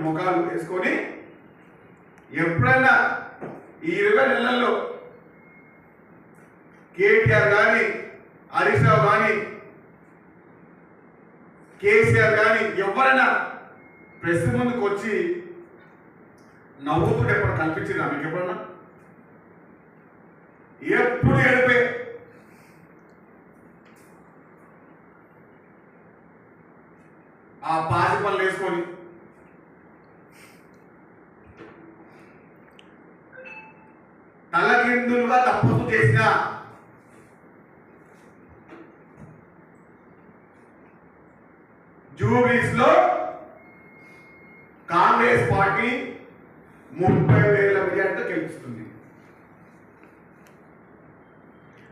ముఖాలు వేసుకొని ఎప్పుడైనా ఈ ఇరవై నెలల్లో కేటీఆర్ కానీ హరీష్ రావు కానీ కేసీఆర్ కానీ ఎవరైనా ప్రెస్ ముందుకు వచ్చి నవ్వుతూ ఎప్పుడు కల్పించిందా మీకు ఎప్పుడన్నా? ఎప్పుడు ఏడిపే? ఆ పాసి పనులు వేసుకొని తలకిందులుగా తప్పులు చేసిన జూబీస్లో కాంగ్రెస్ పార్టీ ముప్పై వేల మెజార్టీతో గెలుస్తుంది.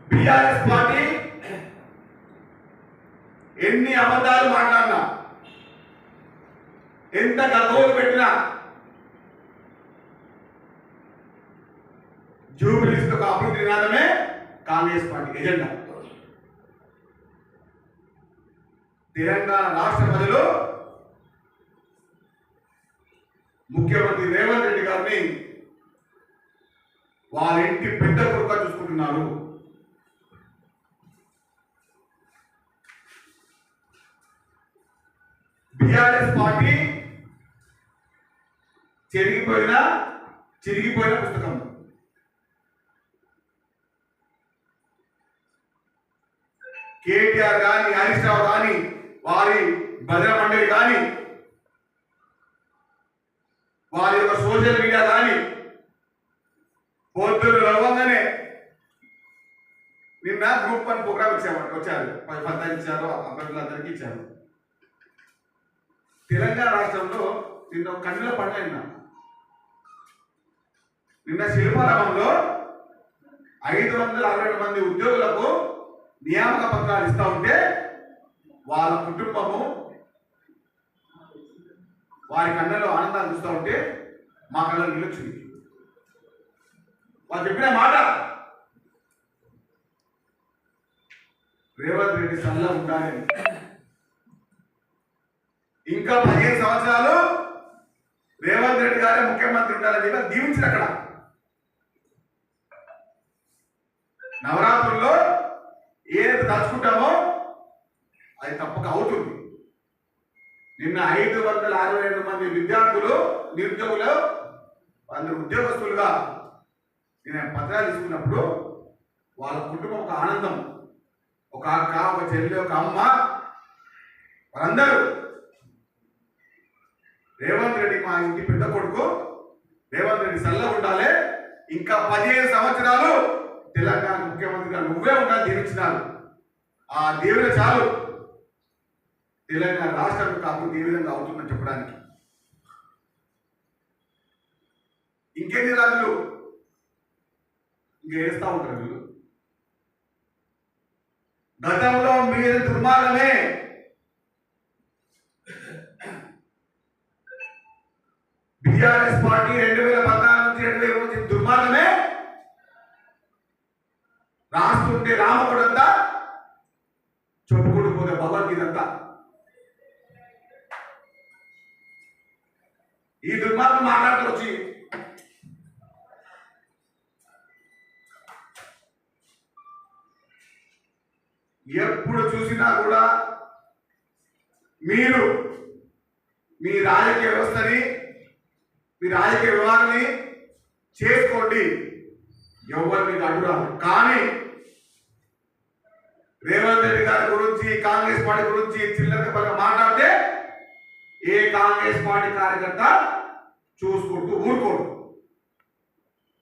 బీఆర్ఎస్ పార్టీ ఎన్ని అబద్ధాలు మాట్లాడినా ఎంత గతవులు పెట్టినా జూబ్లీస్ ఒక అభివృద్ధి నినాదమే కాంగ్రెస్ పార్టీ ఎజెండా. తెలంగాణ రాష్ట్ర ప్రజలు ముఖ్యమంత్రి రేవంత్ రెడ్డి గారిని వాళ్ళ ఇంటి పెద్ద కొడుక చూసుకుంటున్నారు. బిఆర్ఎస్ పార్టీ చెరిగిపోయిన చిరిగిపోయిన పుస్తకం. కేటీఆర్ కానీ హరీష్ రావు కానీ వారి భద్రమండలి కానీ వారి యొక్క సోషల్ మీడియా కానీ పొద్దులు రవ్వంగానే నిన్న గ్రూప్ వన్ ప్రోగ్రామ్ ఇచ్చామంట వచ్చారు. పది పద్నాలుగు ఇచ్చారు అభ్యర్థులందరికీ ఇచ్చారు. తెలంగాణ రాష్ట్రంలో నిన్న కన్నుల పండుగ నిన్న. నిన్న శిల్పారామంలో ఐదు వందల అరవై మంది ఉద్యోగులకు నియామక పత్రాలు ఇస్తా ఉంటే వాళ్ళ కుటుంబము వారి కళ్ళలో ఆనందాన్ని చూస్తూ ఉంటే మా కళ్ళలో నిలొచ్చింది. వాళ్ళు చెప్పిన మాట రేవంత్ రెడ్డి సల్ల ఉండాలి ఇంకా పదిహేను సంవత్సరాలు రేవంత్ రెడ్డి గారే ముఖ్యమంత్రి ఉండాలని చెప్పి దీవించిన అక్కడ. నవరాత్రుల్లో తలుచుకుంటామో అది తప్పక అవుతుంది. నిన్న ఐదు వందల అరవై రెండు మంది విద్యార్థులు నిరుద్యోగులు అందరు ఉద్యోగస్తులుగా నేను పత్రాలు తీసుకున్నప్పుడు వాళ్ళ కుటుంబం ఒక ఆనందం. ఒక అక్క ఒక చెల్లి ఒక అమ్మ వారందరూ. రేవంత్ రెడ్డి మా ఇంటి పెద్ద కొడుకు. రేవంత్ రెడ్డి సల్ల ఉండాలి. ఇంకా పదిహేను సంవత్సరాలు తెలంగాణ ముఖ్యమంత్రిగా నువ్వే ఉండాలి దీవించినారు ఆ దేవుని చాలు. తెలంగాణ రాష్ట్రం యొక్క అభివృద్ధి ఏ విధంగా అవుతుందని చెప్పడానికి. ఇంకెన్ని రాజులు? ఇంకేస్తా ఉంటారు వీళ్ళు. గతంలో మీరు దుర్మార్గమే. బిఆర్ఎస్ పార్టీ రెండు వేల పద్నాలుగు నుంచి రెండు వేల నుంచి దుర్మార్గమే. రాస్తుంటే రామకుడంతా అంతా చెప్పుకుంటూ పోతే భగవద్గీత అంతా ఈ దుర్మార్గం మాట్లాడుతూ వచ్చి. ఎప్పుడు చూసినా కూడా మీరు మీ రాజకీయ వ్యవస్థని మీ రాజకీయ వివాహాన్ని చేసుకోండి. ఎవరు మీకు అడ్డురాదు కానీ రేవంత్ రెడ్డి గారి గురించి కాంగ్రెస్ పార్టీ గురించి చిల్లర మాట్లాడితే ఏ కాంగ్రెస్ పార్టీ కార్యకర్త చూసుకుంటూ ఊరుకోడు.